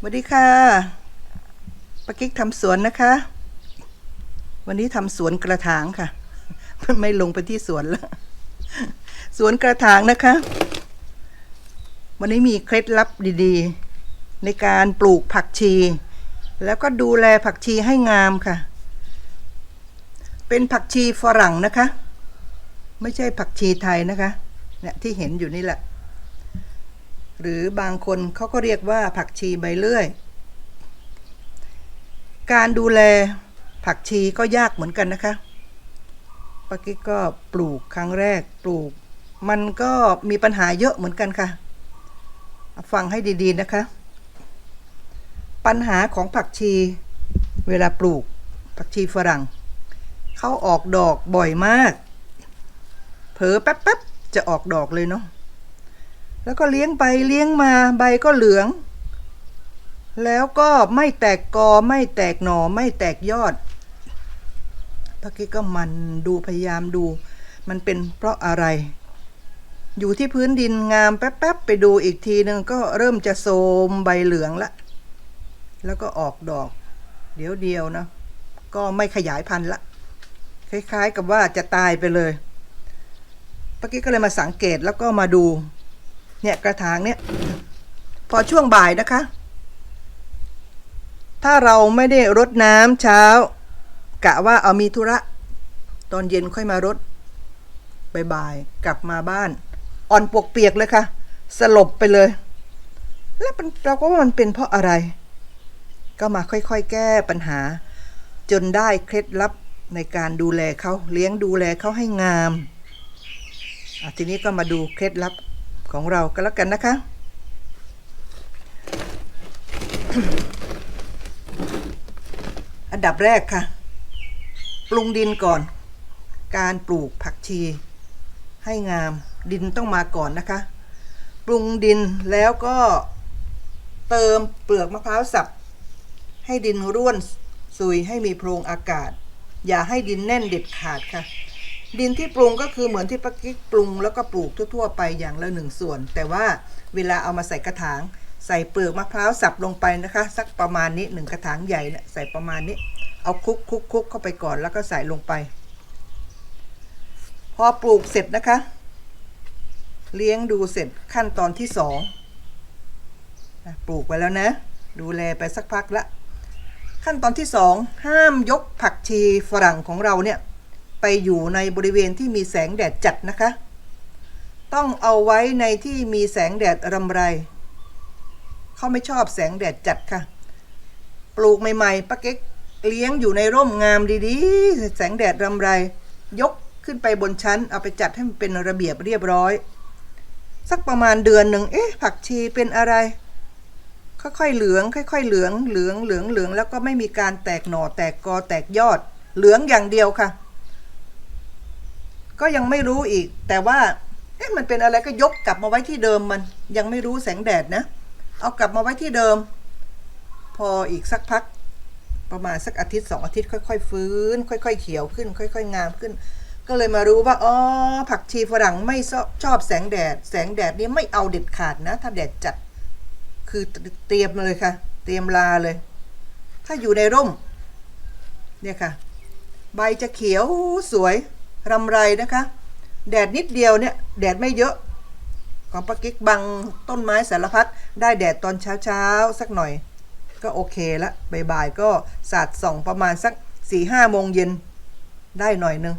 สวัสดีค่ะปากิ๊กทำสวนนะคะ วันนี้ทำสวนกระถางค่ะ ไม่ลงไปที่สวนแล้ว สวนกระถางนะคะ วันนี้มีเคล็ดลับดีๆ ในการปลูกผักชี แล้วก็ดูแลผักชีให้งามค่ะ เป็นผักชีฝรั่งนะคะ ไม่ใช่ผักชีไทยนะคะ เนี่ยที่เห็นอยู่นี่แหละ หรือบางคนเขาก็เรียกว่าผักชีใบเลื่อย การดูแลผักชีก็ยากเหมือนกันนะคะปากิ๊กก็ปลูกครั้งแรกปลูก มันก็มีปัญหาเยอะเหมือนกันค่ะ ฟังให้ดีๆนะคะ ปัญหาของผักชี เวลาปลูกผักชีฝรั่งเขาออกดอกบ่อยมาก เผลอแป๊บๆจะออกดอกเลยเนาะ แล้วก็เลี้ยงไปเลี้ยงมาใบก็เหลือง แล้วก็ไม่แตกกอไม่แตกหน่อไม่แตกยอดพักกี้ก็มันดูพยายามดู มันเป็นเพราะอะไร อยู่ที่พื้นดินงามแป๊บๆไปดูอีกทีหนึ่งก็เริ่มจะโทมใบเหลืองละ แล้วก็ออกดอก เดี๋ยวเดียวนะ ก็ไม่ขยายพันธุ์ละ คล้ายๆกับว่าจะตายไปเลยปากี้ก็เลยมาสังเกตแล้วก็มาดู เนี่ยกระถางเนี่ยพอช่วงบ่ายนะคะ ถ้าเราไม่ได้รดน้ำเช้า กะว่าเอามีธุระ ตอนเย็นค่อยมารดบ่ายๆกลับมาบ้าน อ่อนปวกเปียกเลยค่ะ สลบไปเลย แล้วเราก็ว่ามันเป็นเพราะอะไร ก็มาค่อยๆ แก้ปัญหา จนได้เคล็ดลับในการดูแลเขาเลี้ยงดูแลเขาให้งามทีนี้ก็มาดูเคล็ดลับ ของเราก็แล้วกันนะคะอันดับแรกค่ะ ปรุงดินก่อน การปลูกผักชี ให้งามดินต้องมาก่อนนะคะ ปรุงดินแล้วก็เติมเปลือกมะพร้าวสับ ให้ดินร่วนซุยให้มีโพรงอากาศ อย่าให้ดินแน่นเด็ดขาดค่ะ ดินที่ปรุงก็คือเหมือนที่ปักกิ๊กปรุงแล้วก็ปลูกทั่วๆไปอย่างละหนึ่งส่วน แต่ว่าเวลาเอามาใส่กระถาง ใส่เปลือกมะพร้าวสับลงไปนะคะ สักประมาณนี้หนึ่งกระถางใหญ่เนี่ยใส่ประมาณนี้ เอาคลุกคลุกคลุกเข้าไปก่อนแล้วก็ใส่ลงไป พอปลูกเสร็จนะคะ เลี้ยงดูเสร็จขั้นตอนที่สองปลูกไปแล้วนะ ดูแลไปสักพักละ ขั้นตอนที่สองห้ามยกผักชีฝรั่งของเราเนี่ย ไปอยู่ในบริเวณที่มีแสงแดดจัดนะคะ ต้องเอาไว้ในที่มีแสงแดดรำไร เขาไม่ชอบแสงแดดจัดค่ะ ปลูกใหม่ๆป้าเก๊กเลี้ยงอยู่ในร่มงามดีๆ แสงแดดรำไร ยกขึ้นไปบนชั้น เอาไปจัดให้มันเป็นระเบียบเรียบร้อย สักประมาณเดือนหนึ่งเอ๊ะ ผักชีเป็นอะไร ค่อยๆเหลือง ค่อย ๆ เหลืองเหลืองเหลืองเหลืองแล้วก็ไม่มีการแตกหน่อแตกกอแตกยอด เหลืองอย่างเดียวค่ะ ก็ยังไม่รู้อีก แต่ว่าเอ๊ะมันเป็นอะไรก็ยกกลับมาไว้ที่เดิมมันยังไม่รู้แสงแดดนะ เอากลับมาไว้ที่เดิม พออีกสักพัก ประมาณสักอาทิตย์สองอาทิตย์ค่อย ๆ ฟื้น ค่อย ๆ เขียวขึ้น ค่อย ๆ งามขึ้น ก็เลยมารู้ว่าอ๋อผักชีฝรั่งไม่ชอบแสงแดด แสงแดดนี่ไม่เอาเด็ดขาดนะ ถ้าแดดจัดคือเตรียมเลยค่ะ เตรียมลาเลย ถ้าอยู่ในร่ม เนี่ยค่ะ ใบจะเขียวสวย รำไรนะคะ แดดนิดเดียวเนี่ยแดดไม่เยอะ ของปากิ๊กบังต้นไม้สารพัดได้แดดตอนเช้าเช้าสักหน่อย ก็โอเคละบ่ายๆก็สาดส่องประมาณสักสี่ห้าโมงเย็นได้หน่อยนึง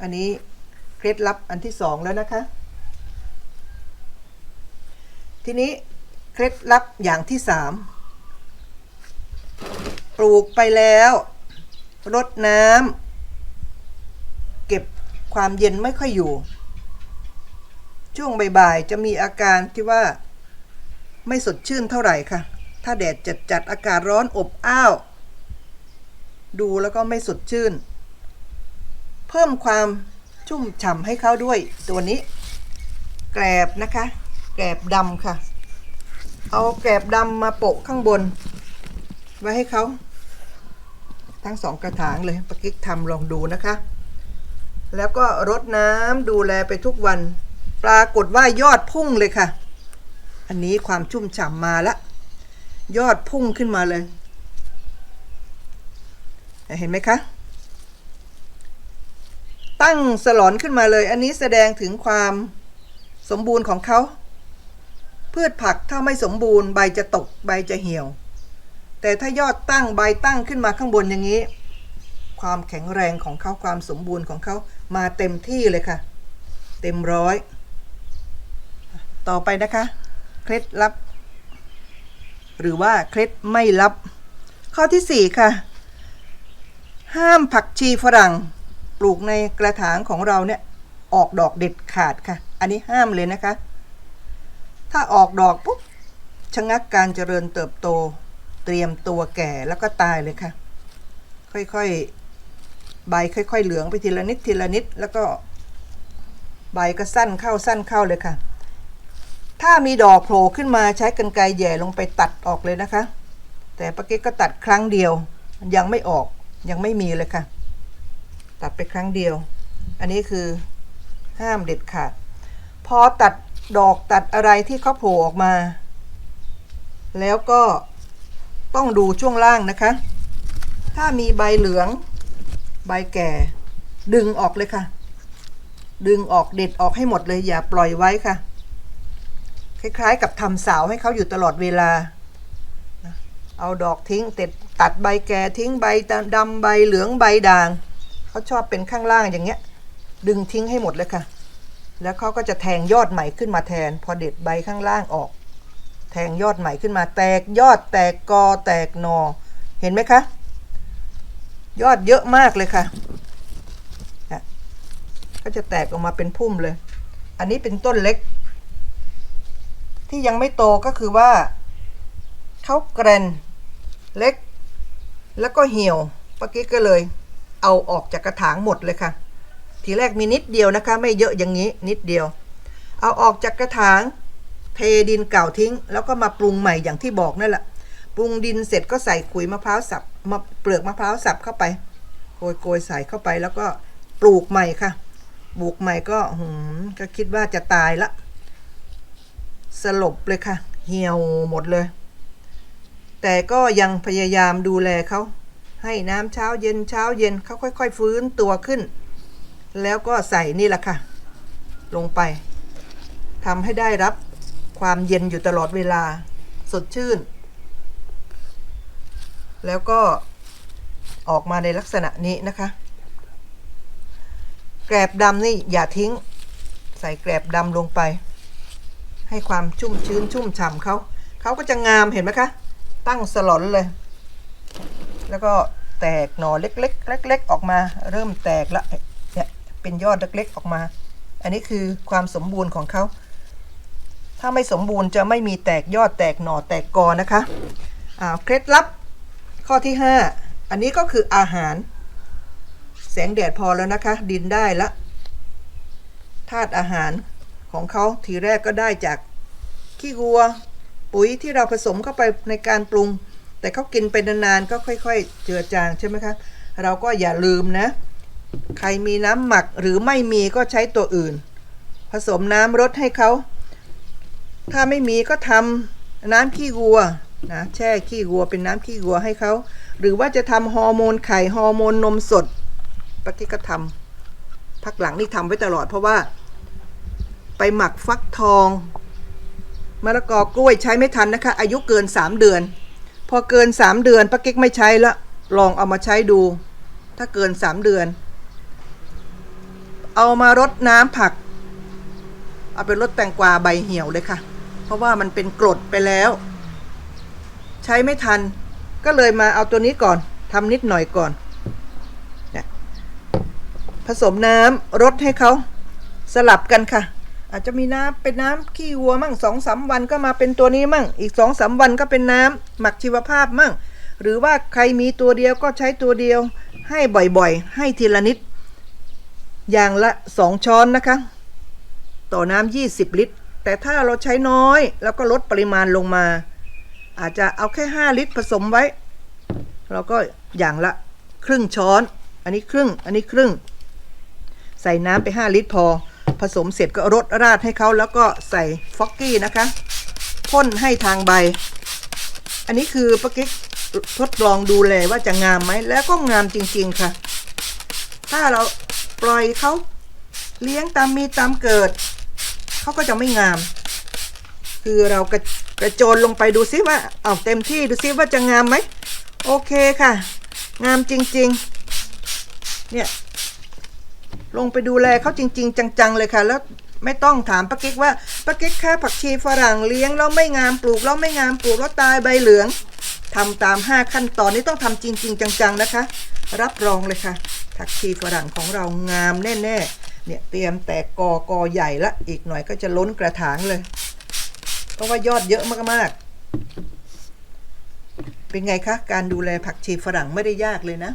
อันนี้เคล็ดลับอันที่สองแล้วนะคะ ทีนี้เคล็ดลับอย่างที่สามปลูกไปแล้ว รดน้ำ ความเย็นไม่ค่อยอยู่ ช่วงบ่ายๆจะมีอาการที่ว่า ไม่สดชื่นเท่าไหร่ค่ะ ถ้าแดดจัดจัดๆอากาศร้อนอบอ้าว ดูแล้วก็ไม่สดชื่น เพิ่มความชุ่มฉ่ำให้เขาด้วยตัวนี้ แกลบนะคะ แกลบดำค่ะ เอาแกลบดำมาโปะข้างบน ไว้ให้เขาทั้งสองกระถางเลยปากิ๊กทำลองดูนะคะ แล้วก็รดน้ำดูแลไปทุกวัน ปรากฏว่ายอดพุ่งเลยค่ะ อันนี้ความชุ่มฉ่ำมาละ ยอดพุ่งขึ้นมาเลย เห็นไหมคะ ตั้งสลอนขึ้นมาเลย อันนี้แสดงถึงความสมบูรณ์ของเขา พืชผักถ้าไม่สมบูรณ์ใบจะตกใบจะเหี่ยว แต่ถ้ายอดตั้งใบตั้งขึ้นมาข้างบนอย่างนี้ ความแข็งแรงของเขาความสมบูรณ์ของเขามาเต็มที่เลยค่ะ เต็มร้อย ต่อไปนะคะ เคล็ดลับ หรือว่าเคล็ดไม่ลับ ข้อที่ 4 ค่ะ ห้ามผักชีฝรั่ง ปลูกในกระถางของเราเนี่ย ออกดอกเด็ดขาดค่ะ อันนี้ห้ามเลยนะคะ ถ้าออกดอกปุ๊บชะงักการเจริญเติบโตเตรียมตัวแก่แล้วก็ตายเลยค่ะ ค่อยๆ ใบค่อย ๆ เหลืองไปทีละนิดทีละนิด แล้วก็ใบก็สั้นเข้าสั้นเข้าเลยค่ะ ถ้ามีดอกโผล่ขึ้นมาใช้กรรไกรแย่ลงไปตัดออกเลยนะคะ แต่ปาเก๊กก็ตัดครั้งเดียว ยังไม่ออกยังไม่มีเลยค่ะ ตัดไปครั้งเดียว อันนี้คือห้ามเด็ดขาด พอตัดดอกตัดอะไรที่เขาโผล่ออกมา แล้วก็ต้องดูช่วงล่างนะคะ ถ้ามีใบเหลือง ใบแก่ ดึงออกเลยค่ะ ดึงออกเด็ดออกให้หมดเลยอย่าปล่อยไว้ค่ะ คล้ายๆ กับทำสาวให้เขาอยู่ตลอดเวลา เอาดอกทิ้งเต็ดตัดใบแก่ทิ้งใบดำใบเหลืองใบด่าง เขาชอบเป็นข้างล่างอย่างเงี้ย ดึงทิ้งให้หมดเลยค่ะ แล้วเขาก็จะแทงยอดใหม่ขึ้นมาแทน พอเด็ดใบข้างล่างออก แทงยอดใหม่ขึ้นมาแตกยอดแตกกอแตกหนอ เห็นไหมคะ ยอดเยอะมากเลยค่ะก็จะแตกออกมาเป็นพุ่มเลย อันนี้เป็นต้นเล็ก ที่ยังไม่โตก็คือว่าเขาแกรนเล็ก แล้วก็เหี่ยวปกี้ก็เลย เอาออกจากกระถางหมดเลยค่ะ ทีแรกมีนิดเดียวนะคะ ไม่เยอะอย่างนี้นิดเดียว เอาออกจากกระถางเทดินเก่าทิ้ง แล้วก็มาปรุงใหม่อย่างที่บอกนั่นแหละปรุงดินเสร็จก็ใส่ขุยมะพร้าวสับ มาเปลือกมะพร้าวสับเข้าไปโกยโกยใส่เข้าไปแล้วก็ปลูกใหม่ค่ะปลูกใหม่ก็หืมก็คิดว่าจะตายละ สลบเลยค่ะ เหี่ยวหมดเลย แต่ก็ยังพยายามดูแลเขาให้น้ำเช้าเย็นเช้าเย็นเขาค่อย ๆ ฟื้นตัวขึ้น แล้วก็ใส่นี่แหละค่ะ ลงไปทำให้ได้รับความเย็นอยู่ตลอดเวลา สดชื่น แล้วก็ออกมาในลักษณะนี้นะคะ แกลบดำนี่อย่าทิ้ง ใส่แกลบดำลงไป ให้ความชุ่มชื้นชุ่มฉ่ำเขาเขาก็จะงามเห็นไหมคะ ตั้งสลอนเลย แล้วก็แตกหน่อเล็กๆเล็กๆออกมา เริ่มแตกละเนี่ยเป็นยอดเล็กๆออกมา อันนี้คือความสมบูรณ์ของเขาถ้าไม่สมบูรณ์จะไม่มีแตกยอดแตกหน่อแตกกอนะคะอ่าเคล็ดลับ ข้อที่ 5 อันนี้ก็คืออาหาร แสงแดดพอแล้วนะคะ ดินได้ละธาตุอาหารของเขาทีแรกก็ได้จากขี้วัว ปุ๋ยที่เราผสมเข้าไปในการปรุง แต่เขากินไปนานๆก็ค่อยๆ เจือจางใช่ไหมคะ เราก็อย่าลืมนะ ใครมีน้ำหมักหรือไม่มีก็ใช้ตัวอื่น ผสมน้ำรดให้เขา ถ้าไม่มีก็ทำน้ำขี้วัว นะแช่ขี้วัวเป็นน้ำขี้วัวให้เขาหรือว่าจะทำฮอร์โมนไข่ฮอร์โมนนมสดปกติก็ทำพักหลังนี่ทำไว้ตลอดเพราะว่า ไปหมักฟักทองมะละกอกล้วยใช้ไม่ทันนะคะ อายุเกิน 3 เดือน พอเกิน 3 เดือนป้ากิ๊กไม่ใช้ละลองเอามาใช้ดู ถ้าเกิน 3 เดือน เอามารดน้ำผัก เอาไปรดแตงกวาใบเหี่ยวเลยค่ะ เพราะว่ามันเป็นกรดไปแล้ว ช้ไม่ทัน ก็เลยมาเอาตัวนี้ก่อนทำนิดหน่อยก่อนนี่ยผสมน้ำรดให้เขาสลับกันค่ะ อาจจะมีน้ำเป็นน้ำขี้วัวมั่งสองสามวันก็มาเป็นตัวนี้มั่ง อีกสองสามวันก็เป็นน้ำหมักชีวภาพมั่ง หรือว่าใครมีตัวเดียวก็ใช้ตัวเดียว ให้บ่อยๆ ให้ทีละนิด อย่างละสองช้อนนะคะ ต่อน้ำ20 ลิตร แต่ถ้าเราใช้น้อย แล้วก็ลดปริมาณลงมา อาจจะเอาแค่ 5 ลิตรผสมไว้ เราก็อย่างละครึ่งช้อน อันนี้ครึ่ง อันนี้ครึ่ง ใส่น้ำไป 5 ลิตรพอ ผสมเสร็จก็รดราดให้เขาแล้วก็ใส่ฟอกกี้นะคะพ่นให้ทางใบ อันนี้คือป้ากิ๊กทดลองดูแลว่าจะงามไหม แล้วก็งามจริง ๆ ค่ะ ถ้าเราปล่อยเขาเลี้ยงตามมีตามเกิด เขาก็จะไม่งาม คือเรากระ กระโจนลงไปดูซิว่า เอาเต็มที่ดูซิว่าจะงามไหม โอเคค่ะ งามจริง ๆ เนี่ย ลงไปดูแลเขาจริง ๆ จัง ๆ เลยค่ะ แล้วไม่ต้องถามป้ากิ๊กว่าป้ากิ๊กค่าผักชีฝรั่งเลี้ยงแล้วไม่งามปลูกแล้วไม่งามปลูกแล้วตายใบเหลืองทำตาม 5 ขั้นตอนนี้ต้องทำจริง ๆ จัง ๆ นะคะ รับรองเลยค่ะผักชีฝรั่งของเรางามแน่ ๆ เนี่ยเตรียมแตกกอกอใหญ่ละอีกหน่อยก็จะล้นกระถางเลย เพราะว่ายอดเยอะมากๆ เป็นไงคะ การดูแลผักชีฝรั่งไม่ได้ยากเลยนะ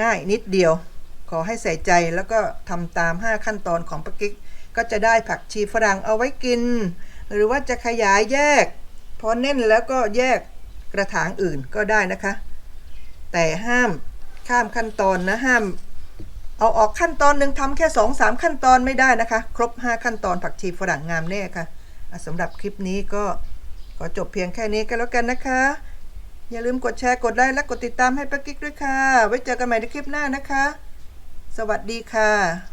ง่ายนิดเดียว ขอให้ใส่ใจแล้วก็ทำตาม 5 ขั้นตอนของปากิ๊ก ก็จะได้ผักชีฝรั่งเอาไว้กิน หรือว่าจะขยายแยก พอแน่นแล้วก็แยกกระถางอื่นก็ได้นะคะ แต่ห้ามข้ามขั้นตอนนะห้าม เอาออกขั้นตอนหนึ่งทำแค่2 3ขั้นตอนไม่ได้นะคะ ครบ 5 ขั้นตอนผักชีฝรั่งงามแน่ค่ะอะสำหรับคลิปนี้ก็ขอจบเพียงแค่นี้ก็แล้วกันนะคะ อย่าลืมกดแชร์กดไลค์และกดติดตามให้ป้ากิ๊กด้วยค่ะ ไว้เจอกันใหม่ในคลิปหน้านะคะ สวัสดีค่ะ